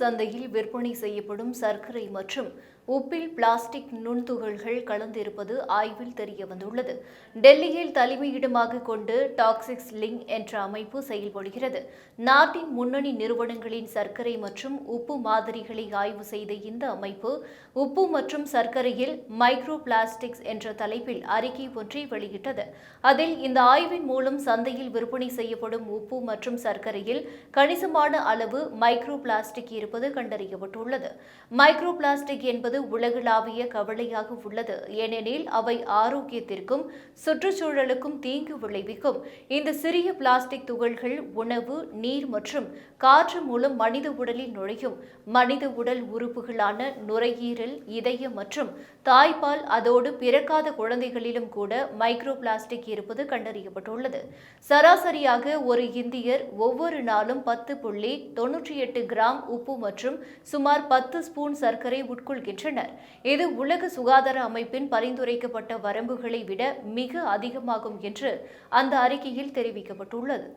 சந்தையில் விற்பனை செய்யப்படும் சர்க்கரை மற்றும் உப்பில் பிளாஸ்டிக் நுண்துகள்கள் கலந்திருப்பது ஆய்வில் தெரிய வந்துள்ளது டெல்லியில் தலைமையிடமாக கொண்டு டாக்ஸிக்ஸ் லிங்க் என்ற அமைப்பு செயல்படுகிறது. நாட்டின் முன்னணி நிறுவனங்களின் சர்க்கரை மற்றும் உப்பு மாதிரிகளை ஆய்வு செய்த இந்த அமைப்பு உப்பு மற்றும் சர்க்கரையில் மைக்ரோ பிளாஸ்டிக்ஸ் என்ற தலைப்பில் அறிக்கை ஒன்றை வெளியிட்டது. அதில் இந்த ஆய்வின் மூலம் சந்தையில் விற்பனை செய்யப்படும் உப்பு மற்றும் சர்க்கரையில் கணிசமான அளவு மைக்ரோ பிளாஸ்டிக் இருப்பது கண்டறியப்பட்டுள்ளது. மைக்ரோ பிளாஸ்டிக் என்பது உலகளாவிய கவலையாக உள்ளது. ஏனெனில் அவை ஆரோக்கியத்திற்கும் சுற்றுச்சூழலுக்கும் தீங்கு விளைவிக்கும். இந்த சிறிய பிளாஸ்டிக் துகள்கள் உணவு நீர் மற்றும் காற்று மூலம் மனித உடலில் நுழையும். மனித உடல் உறுப்புகளான நுரையீரல் இதயம் மற்றும் தாய்ப்பால் அதோடு பிறக்காத குழந்தைகளிலும் கூட மைக்ரோ பிளாஸ்டிக் இருப்பது கண்டறியப்பட்டுள்ளது. சராசரியாக ஒரு இந்தியர் ஒவ்வொரு நாளும் பத்து புள்ளி தொன்னூற்றி எட்டு கிராம் உப்பு உப்பு மற்றும் சுமார் பத்து ஸ்பூன் சர்க்கரை உட்கொள்கின்றனர். இது உலக சுகாதார அமைப்பின் பரிந்துரைக்கப்பட்ட வரம்புகளை விட மிக அதிகமாகும் என்று அந்த அறிக்கையில் தெரிவிக்கப்பட்டுள்ளது.